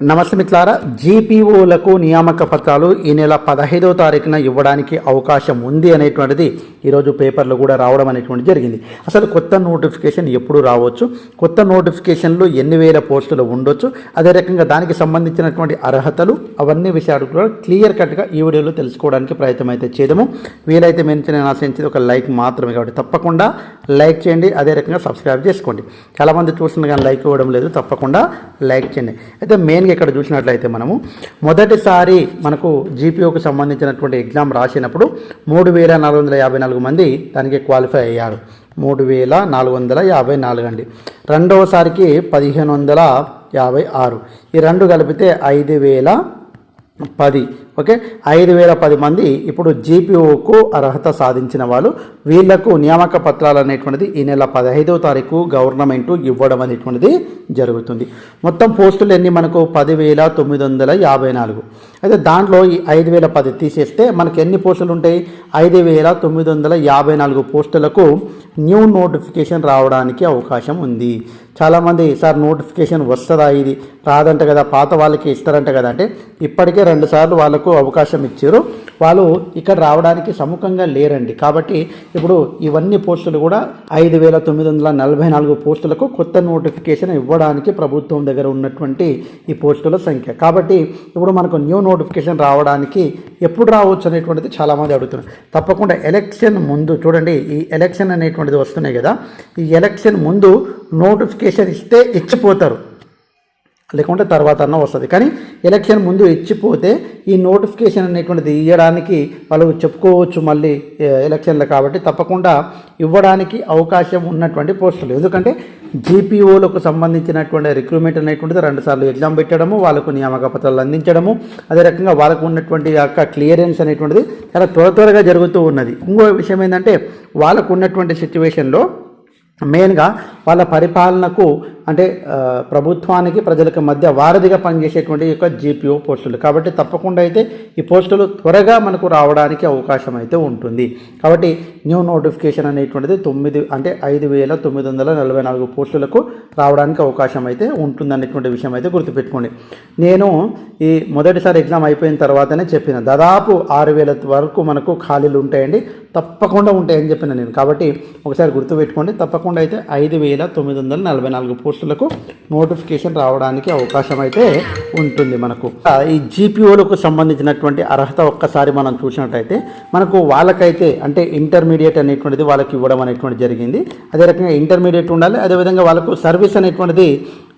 నమస్తే మిత్రులారా జీపీఓలకు నియామక పత్రాలు ఈ నెల పదహైదవ తారీఖున ఇవ్వడానికి అవకాశం ఉంది అనేటువంటిది ఈరోజు పేపర్లో కూడా రావడం అనేటువంటిది జరిగింది. అసలు కొత్త నోటిఫికేషన్ ఎప్పుడు రావచ్చు? కొత్త నోటిఫికేషన్లు ఎన్ని వేల పోస్టులు ఉండొచ్చు? అదే రకంగా దానికి సంబంధించినటువంటి అర్హతలు అవన్నీ విషయాలు కూడా క్లియర్ కట్గా ఈ వీడియోలో తెలుసుకోవడానికి ప్రయత్నం అయితే చేయడము వీలైతే మెన్షన్ నేను ఆశించేది ఒక లైక్ మాత్రమే కాబట్టి తప్పకుండా లైక్ చేయండి అదే రకంగా సబ్స్క్రైబ్ చేసుకోండి. చాలామంది చూస్తున్న కానీ లైక్ ఇవ్వడం లేదు తప్పకుండా లైక్ చేయండి. అయితే మెయిన్గా ఇక్కడ చూసినట్లయితే మనము మొదటిసారి మనకు జీపీఓకి సంబంధించినటువంటి ఎగ్జామ్ రాసినప్పుడు మూడు వేల నాలుగు వందల యాభై నాలుగు మంది దానికి క్వాలిఫై అయ్యారు. మూడు వేల నాలుగు వందల యాభై నాలుగు అండి. రెండవసారికి పదిహేను వందల యాభై ఆరు. ఈ రెండు కలిపితే ఐదు వేల పది ఓకే? ఐదు వేల పది మంది ఇప్పుడు జీపీఓకు అర్హత సాధించిన వాళ్ళు వీళ్ళకు నియామక పత్రాలు అనేటువంటిది ఈ నెల పదహైదవ తారీఖు గవర్నమెంట్ ఇవ్వడం అనేటువంటిది జరుగుతుంది. మొత్తం పోస్టులు ఎన్ని? మనకు పదివేల తొమ్మిది వందల యాభై నాలుగు. అయితే దాంట్లో ఈ ఐదు వేల పది తీసేస్తే మనకు ఎన్ని పోస్టులు ఉంటాయి? ఐదు వేల తొమ్మిది వందల యాభై నాలుగు పోస్టులకు న్యూ నోటిఫికేషన్ రావడానికి అవకాశం ఉంది. చాలామంది సార్ నోటిఫికేషన్ వస్తుందా ఇది? రాదంట కదా పాత వాళ్ళకి ఇస్తారంట కదా. అంటే ఇప్పటికే రెండుసార్లు వాళ్ళకు అవకాశం ఇచ్చారు. వాళ్ళు ఇక్కడ రావడానికి సముఖంగా లేరండి. కాబట్టి ఇప్పుడు ఇవన్నీ పోస్టులు కూడా ఐదు వేల తొమ్మిది వందల నలభై నాలుగు పోస్టులకు కొత్త నోటిఫికేషన్ ఇవ్వడానికి ప్రభుత్వం దగ్గర ఉన్నటువంటి ఈ పోస్టుల సంఖ్య. కాబట్టి ఇప్పుడు మనకు న్యూ నోటిఫికేషన్ రావడానికి ఎప్పుడు రావచ్చు అనేటువంటిది చాలామంది అడుగుతున్నారు. తప్పకుండా ఎలక్షన్ ముందు చూడండి ఈ ఎలక్షన్ అనేటువంటిది వస్తున్నాయి కదా ఈ ఎలక్షన్ ముందు నోటిఫికేషన్ ఇస్తే ఇచ్చిపోతారు. లేకుంటే తర్వాత అన్న వస్తుంది. కానీ ఎలక్షన్ ముందు ఇచ్చిపోతే ఈ నోటిఫికేషన్ అనేటువంటిది ఇవ్వడానికి వాళ్ళు చెప్పుకోవచ్చు మళ్ళీ ఎలక్షన్లు కాబట్టి తప్పకుండా ఇవ్వడానికి అవకాశం ఉన్నటువంటి పోస్టులు. ఎందుకంటే జీపీఓలకు సంబంధించినటువంటి రిక్రూట్మెంట్ అనేటువంటిది రెండుసార్లు ఎగ్జామ్ పెట్టడము వాళ్ళకు నియామక పత్రాలు అందించడము అదే రకంగా వాళ్ళకు ఉన్నటువంటి యొక్క క్లియరెన్స్ అనేటువంటిది చాలా త్వర త్వరగా జరుగుతూ ఉన్నది. ఇంకో విషయం ఏంటంటే వాళ్ళకు ఉన్నటువంటి సిచ్యువేషన్లో మెయిన్గా వాళ్ళ పరిపాలనకు అంటే ప్రభుత్వానికి ప్రజలకు మధ్య వారధిగా పనిచేసేటువంటి యొక్క జీపీఓ పోస్టులు. కాబట్టి తప్పకుండా అయితే ఈ పోస్టులు త్వరగా మనకు రావడానికి అవకాశం అయితే ఉంటుంది. కాబట్టి న్యూ నోటిఫికేషన్ అనేటువంటిది తొమ్మిది అంటే ఐదు వేల తొమ్మిది వందల నలభై నాలుగు పోస్టులకు రావడానికి అవకాశం అయితే ఉంటుంది అనేటువంటి విషయం అయితే గుర్తుపెట్టుకోండి. నేను ఈ మొదటిసారి ఎగ్జామ్ అయిపోయిన తర్వాతనే చెప్పిన దాదాపు ఆరు వేల వరకు మనకు ఖాళీలు ఉంటాయండి. తప్పకుండా ఉంటాయని చెప్పిన నేను. కాబట్టి ఒకసారి గుర్తుపెట్టుకోండి. తప్పకుండా అయితే ఐదు వేల తొమ్మిది వందల నలభై నాలుగు పోస్టులకు నోటిఫికేషన్ రావడానికి అవకాశం అయితే ఉంటుంది మనకు. ఈ జీపీఓలకు సంబంధించినటువంటి అర్హత ఒక్కసారి మనం చూసినట్టయితే మనకు వాళ్ళకైతే అంటే ఇంటర్మీడియట్ అనేటువంటిది వాళ్ళకి ఇవ్వడం అనేటువంటి జరిగింది. అదే రకంగా ఇంటర్మీడియట్ ఉండాలి అదేవిధంగా వాళ్ళకు సర్వీస్ అనేటువంటిది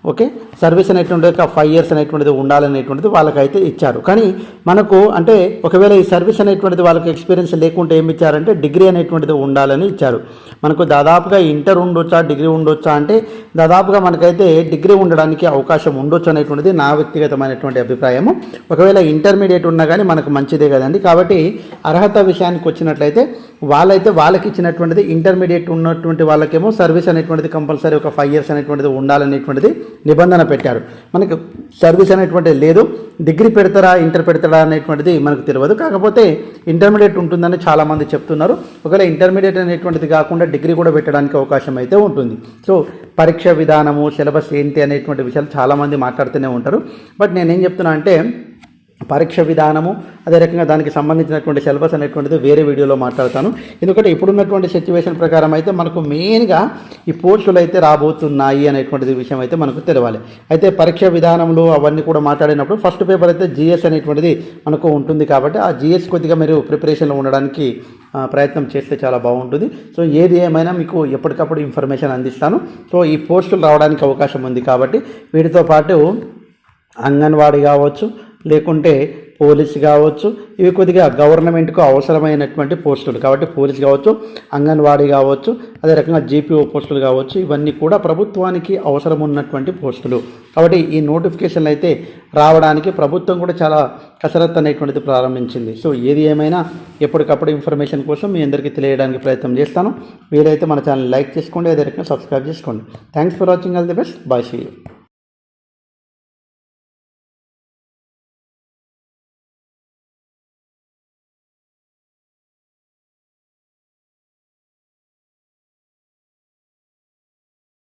ఓకే? సర్వీస్ అనేటువంటిది ఒక ఫైవ్ ఇయర్స్ అనేటువంటిది ఉండాలనేటువంటిది వాళ్ళకైతే ఇచ్చారు. కానీ మనకు అంటే ఒకవేళ ఈ సర్వీస్ అనేటువంటిది వాళ్ళకి ఎక్స్పీరియన్స్ లేకుంటే ఏమి ఇచ్చారంటే డిగ్రీ అనేటువంటిది ఉండాలని ఇచ్చారు. మనకు దాదాపుగా ఇంటర్ ఉండొచ్చా డిగ్రీ ఉండొచ్చా అంటే దాదాపుగా మనకైతే డిగ్రీ ఉండడానికి అవకాశం ఉండొచ్చు అనేటువంటిది నా వ్యక్తిగతమైనటువంటి అభిప్రాయము. ఒకవేళ ఇంటర్మీడియట్ ఉన్నా కానీ మనకు మంచిదే కదండి. కాబట్టి అర్హత విషయానికి వచ్చినట్లయితే వాళ్ళైతే వాళ్ళకి ఇచ్చినటువంటిది ఇంటర్మీడియట్ ఉన్నటువంటి వాళ్ళకేమో సర్వీస్ అనేటువంటిది కంపల్సరీ ఒక ఫైవ్ ఇయర్స్ అనేటువంటిది ఉండాలనేటువంటిది నిబంధన పెట్టారు. మనకు సర్వీస్ అనేటువంటిది లేదు. డిగ్రీ పెడతారా ఇంటర్ పెడతారా అనేటువంటిది మనకు తెలియదు. కాకపోతే ఇంటర్మీడియట్ ఉంటుందని చాలామంది చెప్తున్నారు. ఒకవేళ ఇంటర్మీడియట్ అనేటువంటిది కాకుండా డిగ్రీ కూడా పెట్టడానికి అవకాశం అయితే ఉంటుంది. సో పరీక్ష విధానము సిలబస్ ఏంటి అనేటువంటి విషయాలు చాలామంది మాట్లాడుతూనే ఉంటారు. బట్ నేనేం చెప్తున్నా అంటే పరీక్ష విధానము అదే రకంగా దానికి సంబంధించినటువంటి సిలబస్ అనేటువంటిది వేరే వీడియోలో మాట్లాడతాను. ఎందుకంటే ఇప్పుడున్నటువంటి సిచ్యువేషన్ ప్రకారం అయితే మనకు మెయిన్గా ఈ పోస్టులు అయితే రాబోతున్నాయి అనేటువంటిది విషయం అయితే మనకు తెలవాలి. అయితే పరీక్ష విధానంలో అవన్నీ కూడా మాట్లాడినప్పుడు ఫస్ట్ పేపర్ అయితే జిఎస్ అనేటువంటిది మనకు ఉంటుంది కాబట్టి ఆ జిఎస్ కొద్దిగా మీరు ప్రిపరేషన్లో ఉండడానికి ప్రయత్నం చేస్తే చాలా బాగుంటుంది. సో ఏది ఏమైనా మీకు ఎప్పటికప్పుడు ఇన్ఫర్మేషన్ అందిస్తాను. సో ఈ పోస్టులు రావడానికి అవకాశం ఉంది కాబట్టి వీటితో పాటు అంగన్వాడీ కావచ్చు లేకుంటే పోలీస్ కావచ్చు ఇవి కొద్దిగా గవర్నమెంట్కు అవసరమైనటువంటి పోస్టులు. కాబట్టి పోలీస్ కావచ్చు అంగన్వాడీ కావచ్చు అదే రకంగా జీపీఓ పోస్టులు కావచ్చు ఇవన్నీ కూడా ప్రభుత్వానికి అవసరం ఉన్నటువంటి పోస్టులు. కాబట్టి ఈ నోటిఫికేషన్లు అయితే రావడానికి ప్రభుత్వం కూడా చాలా కసరత్తు అనేటువంటిది ప్రారంభించింది. సో ఏది ఏమైనా ఎప్పటికప్పుడు ఇన్ఫర్మేషన్ కోసం మీ అందరికీ తెలియడానికి ప్రయత్నం చేస్తాను. వీలైతే మన ఛానల్ లైక్ చేసుకోండి అదే రకంగా సబ్స్క్రైబ్ చేసుకోండి. Thanks for watching. All the best. Bye see you.